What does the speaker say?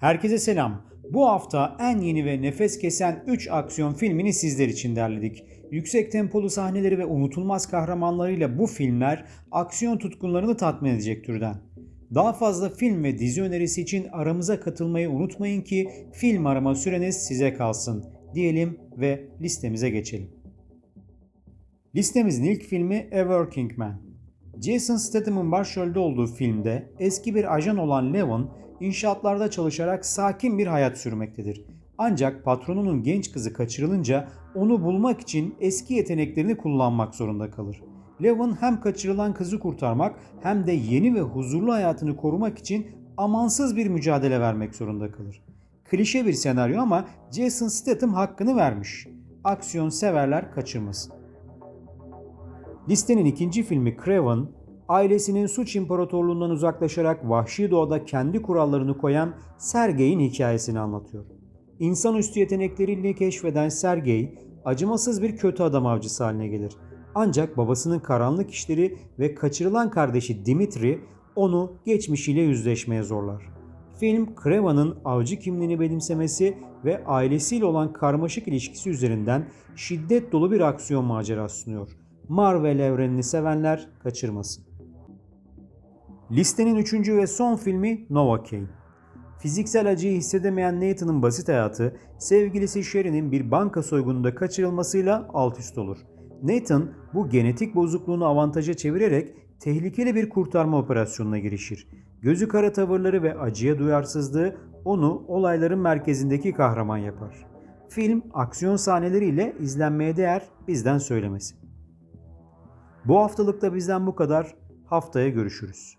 Herkese selam. Bu hafta en yeni ve nefes kesen 3 aksiyon filmini sizler için derledik. Yüksek tempolu sahneleri ve unutulmaz kahramanlarıyla bu filmler aksiyon tutkunlarını tatmin edecek türden. Daha fazla film ve dizi önerisi için aramıza katılmayı unutmayın ki film arama süreniz size kalsın diyelim ve listemize geçelim. Listemizin ilk filmi A Working Man. Jason Statham'ın başrolde olduğu filmde eski bir ajan olan Levon inşaatlarda çalışarak sakin bir hayat sürmektedir. Ancak patronunun genç kızı kaçırılınca onu bulmak için eski yeteneklerini kullanmak zorunda kalır. Levon hem kaçırılan kızı kurtarmak hem de yeni ve huzurlu hayatını korumak için amansız bir mücadele vermek zorunda kalır. Klişe bir senaryo ama Jason Statham hakkını vermiş. Aksiyon severler kaçırmasın. Listenin ikinci filmi Craven, ailesinin suç imparatorluğundan uzaklaşarak vahşi doğada kendi kurallarını koyan Sergey'in hikayesini anlatıyor. İnsanüstü yetenekleriyle keşfeden Sergey, acımasız bir kötü adam avcısı haline gelir. Ancak babasının karanlık işleri ve kaçırılan kardeşi Dimitri onu geçmişiyle yüzleşmeye zorlar. Film, Craven'ın avcı kimliğini benimsemesi ve ailesiyle olan karmaşık ilişkisi üzerinden şiddet dolu bir aksiyon macerası sunuyor. Marvel evrenini sevenler kaçırmasın. Listenin üçüncü ve son filmi Novocaine. Fiziksel acıyı hissedemeyen Nathan'ın basit hayatı, sevgilisi Sherry'nin bir banka soygununda kaçırılmasıyla alt üst olur. Nathan bu genetik bozukluğunu avantaja çevirerek tehlikeli bir kurtarma operasyonuna girişir. Gözü kara tavırları ve acıya duyarsızlığı onu olayların merkezindeki kahraman yapar. Film aksiyon sahneleriyle izlenmeye değer bizden söylemesi. Bu haftalıkta bizden bu kadar. Haftaya görüşürüz.